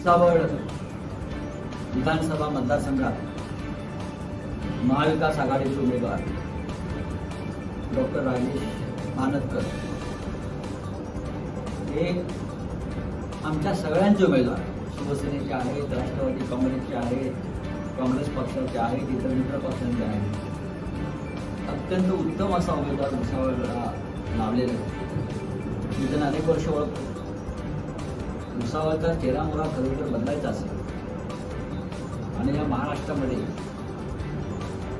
भुसावळ विधानसभा मतदारसंघात महाविकास आघाडीचे उमेदवार डॉक्टर राजेश मानतकर. हे आमच्या सगळ्यांचे उमेदवार. शिवसेनेचे आहेत राष्ट्रवादी काँग्रेसचे आहेत काँग्रेस पक्षाचे आहेत इतर मित्र पक्षांचे आहेत. अत्यंत उत्तम असा उमेदवार भुसावळला लावलेला आहे. मी त्यांना अनेक वर्ष ओळखतो. भुसावळचा तेरा मोरा खरं बदलायचा असेल आणि या महाराष्ट्रामध्ये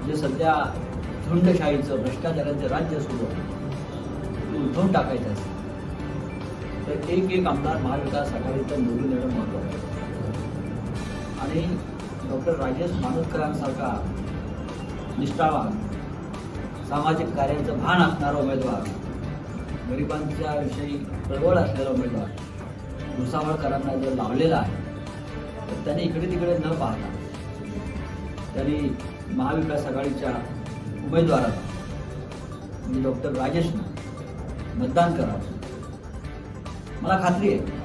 जे सध्या झुंडशाहीचं भ्रष्टाचाराचं राज्य सुरू आहे ते उठवून टाकायचं असेल तर एक एक आमदार महाविकास आघाडीचं निवडून येणं महत्वाचं आहे. आणि डॉक्टर राजेश माणूसकरांसारखा निष्ठावान सामाजिक कार्याचं भान असणारा उमेदवार गरिबांच्या विषयी प्रबळ असलेला उमेदवार भुसावळकरांना जर लावलेला आहे तर त्याने इकडे तिकडे न पाहता त्यांनी महाविकास आघाडीच्या उमेदवाराला म्हणजे डॉक्टर राजेशनं मतदान करावं. मला खात्री आहे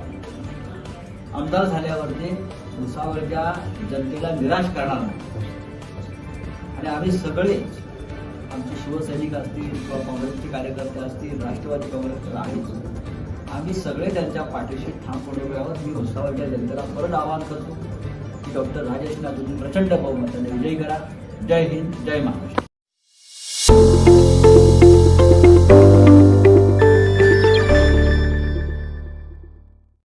आमदार झाल्यावर ते भुसावळच्या जनतेला निराश करणार नाही. आणि आम्ही सगळे आमचे शिवसैनिक असतील किंवा काँग्रेसचे कार्यकर्ते असतील राष्ट्रवादी काँग्रेस आहेत आम्ही सगळे त्यांच्या पाठीशी ठामपणे उभे आहोत. मी भुसावळच्या जनतेला परत आवाहन करतो की डॉक्टर राजेशना तुम्ही प्रचंड बहुमताने विजयी करा. जय हिंद जय महाराष्ट्र.